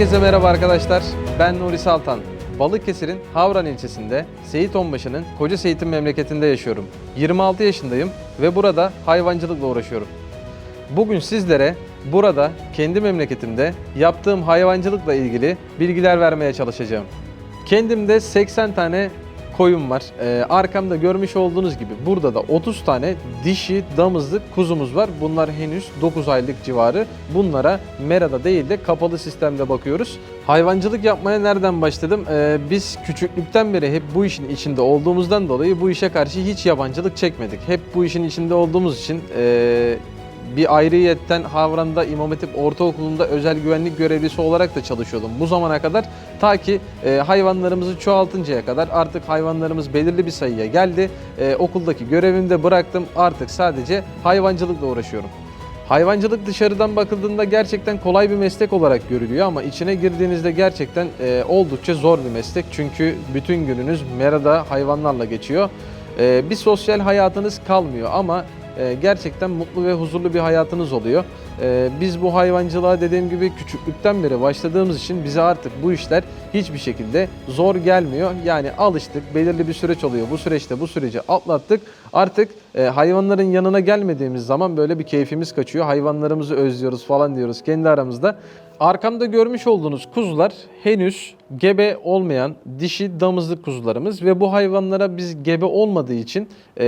Herkese merhaba arkadaşlar. Ben Nuri Saltan. Balıkesir'in Havran ilçesinde Seyit Onbaşı'nın Koca Seyit'in memleketinde yaşıyorum. 26 yaşındayım ve burada hayvancılıkla uğraşıyorum. Bugün sizlere burada kendi memleketimde yaptığım hayvancılıkla ilgili bilgiler vermeye çalışacağım. Kendimde 80 tane koyun var. Ee, arkamda görmüş olduğunuz gibi burada da 30 tane dişi damızlık kuzumuz var. Bunlar henüz 9 aylık civarı. Bunlara merada değil de kapalı sistemde bakıyoruz. Hayvancılık yapmaya nereden başladım? Ee, biz küçüklükten beri hep bu işin içinde olduğumuzdan dolayı bu işe karşı hiç yabancılık çekmedik. Hep bu işin içinde olduğumuz için ee, bir ayrıyetten Havran'da İmam Hatip Ortaokulu'nda özel güvenlik görevlisi olarak da çalışıyordum. Bu zamana kadar ta ki e, hayvanlarımızı çoğaltıncaya kadar artık hayvanlarımız belirli bir sayıya geldi. E, okuldaki görevimi de bıraktım. Artık sadece hayvancılıkla uğraşıyorum. Hayvancılık dışarıdan bakıldığında gerçekten kolay bir meslek olarak görülüyor ama içine girdiğinizde gerçekten e, oldukça zor bir meslek. Çünkü bütün gününüz merada hayvanlarla geçiyor. E, bir sosyal hayatınız kalmıyor ama gerçekten mutlu ve huzurlu bir hayatınız oluyor. E, biz bu hayvancılığa dediğim gibi küçüklükten beri başladığımız için bize artık bu işler hiçbir şekilde zor gelmiyor. Yani alıştık, belirli bir süreç oluyor. Bu süreçte bu süreci atlattık. Artık e, hayvanların yanına gelmediğimiz zaman böyle bir keyfimiz kaçıyor. Hayvanlarımızı özlüyoruz falan diyoruz kendi aramızda. Arkamda görmüş olduğunuz kuzular henüz gebe olmayan dişi damızlık kuzularımız ve bu hayvanlara biz gebe olmadığı için e,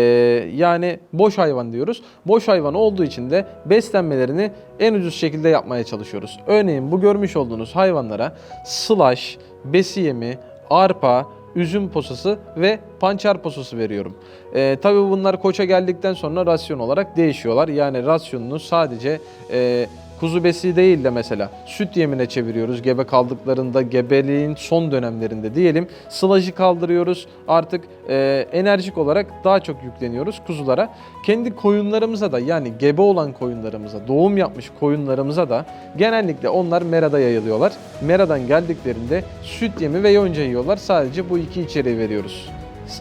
yani boş hayvan diyoruz. Boş hayvan olduğu için de beslenmelerini en ucuz şekilde yapmaya çalışıyoruz. Örneğin bu görmüş olduğunuz hayvanlara slash, besi yemi, arpa, üzüm posası ve pançar posası veriyorum. Ee, tabii bunlar koça geldikten sonra rasyon olarak değişiyorlar. Yani rasyonunu sadece e, kuzu besi değil de mesela süt yemine çeviriyoruz. Gebe kaldıklarında, gebeliğin son dönemlerinde diyelim. Sılajı kaldırıyoruz. Artık e, enerjik olarak daha çok yükleniyoruz kuzulara. Kendi koyunlarımıza da yani gebe olan koyunlarımıza, doğum yapmış koyunlarımıza da genellikle onlar merada yayılıyorlar. Meradan geldiklerinde süt yemi ve yonca yiyorlar. Sadece bu iki içeriği veriyoruz.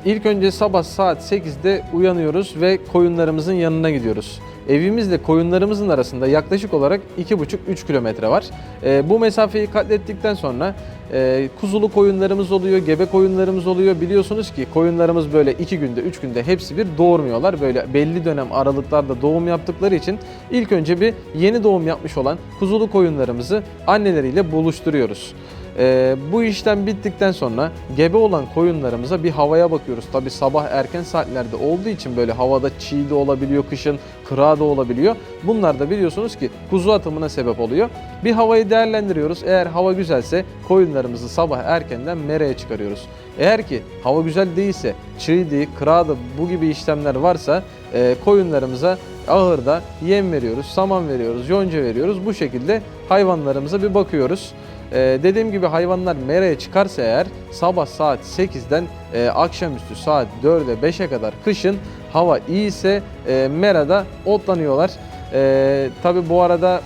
İlk önce sabah saat 8'de uyanıyoruz ve koyunlarımızın yanına gidiyoruz. Evimizle koyunlarımızın arasında yaklaşık olarak 2,5-3 kilometre var. Ee, bu mesafeyi katlettikten sonra e, kuzulu koyunlarımız oluyor, gebe koyunlarımız oluyor. Biliyorsunuz ki koyunlarımız böyle 2 günde, 3 günde hepsi bir doğurmuyorlar. Böyle belli dönem aralıklarda doğum yaptıkları için ilk önce bir yeni doğum yapmış olan kuzulu koyunlarımızı anneleriyle buluşturuyoruz. Ee, bu işlem bittikten sonra gebe olan koyunlarımıza bir havaya bakıyoruz. Tabi sabah erken saatlerde olduğu için böyle havada çiğ de olabiliyor, kışın kıra da olabiliyor. Bunlar da biliyorsunuz ki kuzu atımına sebep oluyor. Bir havayı değerlendiriyoruz. Eğer hava güzelse koyunlarımızı sabah erkenden mereye çıkarıyoruz. Eğer ki hava güzel değilse, çiğdi, kırada bu gibi işlemler varsa e, koyunlarımıza ahırda yem veriyoruz, saman veriyoruz, yonca veriyoruz. Bu şekilde hayvanlarımıza bir bakıyoruz. Ee, dediğim gibi hayvanlar meraya çıkarsa eğer sabah saat 8'den e, akşamüstü saat 4'e 5'e kadar kışın hava iyiyse e, merada otlanıyorlar. E, Tabi bu arada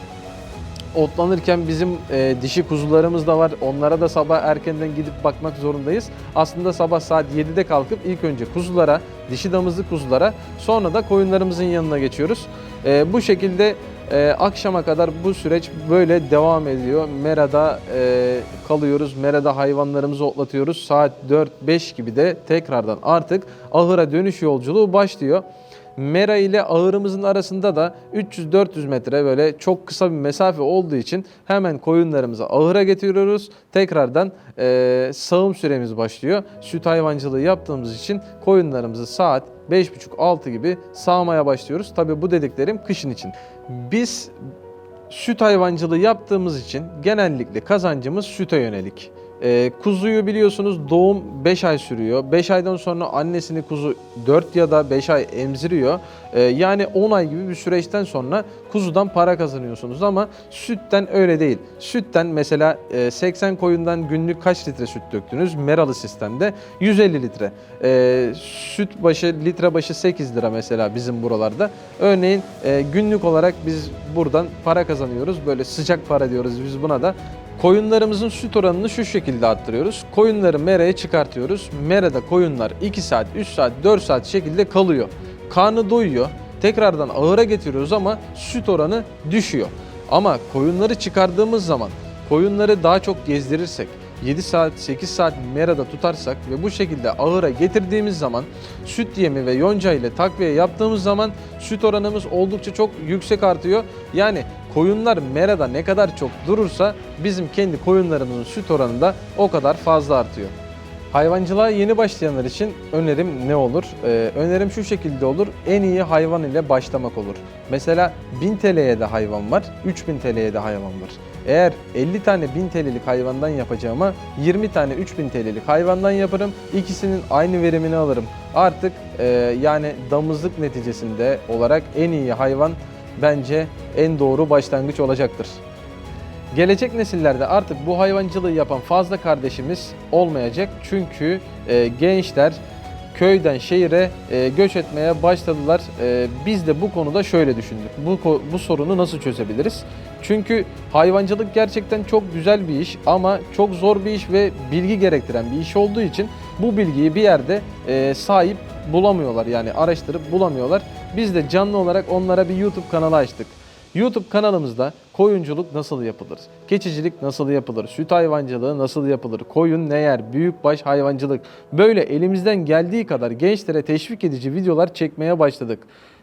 otlanırken bizim e, dişi kuzularımız da var. Onlara da sabah erkenden gidip bakmak zorundayız. Aslında sabah saat 7'de kalkıp ilk önce kuzulara, dişi damızlı kuzulara sonra da koyunlarımızın yanına geçiyoruz. E, bu şekilde e, akşama kadar bu süreç böyle devam ediyor. Merada e, kalıyoruz. Merada hayvanlarımızı otlatıyoruz. Saat 4-5 gibi de tekrardan artık ahıra dönüş yolculuğu başlıyor. Mera ile ahırımızın arasında da 300-400 metre böyle çok kısa bir mesafe olduğu için hemen koyunlarımızı ahıra getiriyoruz. Tekrardan e, sağım süremiz başlıyor. Süt hayvancılığı yaptığımız için koyunlarımızı saat 5.30-6 gibi sağmaya başlıyoruz. Tabi bu dediklerim kışın için. Biz süt hayvancılığı yaptığımız için genellikle kazancımız süte yönelik. Ee, kuzuyu biliyorsunuz doğum 5 ay sürüyor. 5 aydan sonra annesini kuzu 4 ya da 5 ay emziriyor. Ee, yani 10 ay gibi bir süreçten sonra kuzudan para kazanıyorsunuz ama sütten öyle değil. Sütten mesela e, 80 koyundan günlük kaç litre süt döktünüz? Meralı sistemde 150 litre. Ee, süt başı litre başı 8 lira mesela bizim buralarda. Örneğin e, günlük olarak biz buradan para kazanıyoruz. Böyle sıcak para diyoruz biz buna da. Koyunlarımızın süt oranını şu şekilde arttırıyoruz. Koyunları meraya çıkartıyoruz. Merada koyunlar 2 saat, 3 saat, 4 saat şekilde kalıyor. Karnı doyuyor. Tekrardan ahıra getiriyoruz ama süt oranı düşüyor. Ama koyunları çıkardığımız zaman koyunları daha çok gezdirirsek, 7 saat 8 saat merada tutarsak ve bu şekilde ahıra getirdiğimiz zaman süt yemi ve yonca ile takviye yaptığımız zaman süt oranımız oldukça çok yüksek artıyor. Yani koyunlar merada ne kadar çok durursa bizim kendi koyunlarımızın süt oranı da o kadar fazla artıyor. Hayvancılığa yeni başlayanlar için önerim ne olur? Ee, önerim şu şekilde olur. En iyi hayvan ile başlamak olur. Mesela 1000 TL'ye de hayvan var, 3000 TL'ye de hayvan var. Eğer 50 tane 1000 TL'lik hayvandan yapacağıma 20 tane 3000 TL'lik hayvandan yaparım. İkisinin aynı verimini alırım. Artık e, yani damızlık neticesinde olarak en iyi hayvan bence en doğru başlangıç olacaktır. Gelecek nesillerde artık bu hayvancılığı yapan fazla kardeşimiz olmayacak. Çünkü e, gençler köyden şehire e, göç etmeye başladılar. E, biz de bu konuda şöyle düşündük. Bu, bu sorunu nasıl çözebiliriz? Çünkü hayvancılık gerçekten çok güzel bir iş ama çok zor bir iş ve bilgi gerektiren bir iş olduğu için bu bilgiyi bir yerde e, sahip bulamıyorlar. Yani araştırıp bulamıyorlar. Biz de canlı olarak onlara bir YouTube kanalı açtık. YouTube kanalımızda koyunculuk nasıl yapılır? Keçicilik nasıl yapılır? Süt hayvancılığı nasıl yapılır? Koyun ne yer? Büyükbaş hayvancılık. Böyle elimizden geldiği kadar gençlere teşvik edici videolar çekmeye başladık.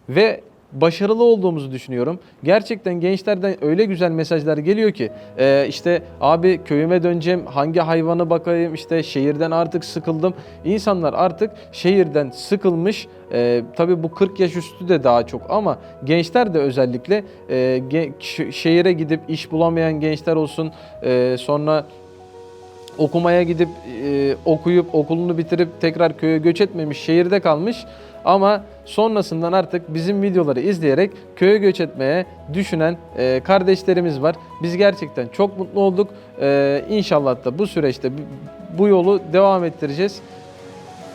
Ve başarılı olduğumuzu düşünüyorum. Gerçekten gençlerden öyle güzel mesajlar geliyor ki e, işte abi köyüme döneceğim hangi hayvanı bakayım işte şehirden artık sıkıldım. İnsanlar artık şehirden sıkılmış e, tabii bu 40 yaş üstü de daha çok ama gençler de özellikle e, ge- şehire gidip iş bulamayan gençler olsun e, sonra okumaya gidip e, okuyup okulunu bitirip tekrar köye göç etmemiş şehirde kalmış ama sonrasından artık bizim videoları izleyerek köye göç etmeye düşünen e, kardeşlerimiz var. Biz gerçekten çok mutlu olduk. E, inşallah da bu süreçte bu- yolu devam ettireceğiz.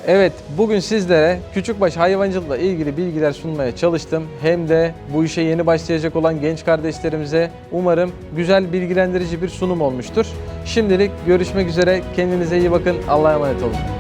Evet, bugün sizlere küçükbaş hayvancılıkla ilgili bilgiler sunmaya çalıştım. Hem de bu işe yeni başlayacak olan genç kardeşlerimize umarım güzel bilgilendirici bir sunum olmuştur. Şimdilik görüşmek üzere. Kendinize iyi bakın. Allah'a emanet olun.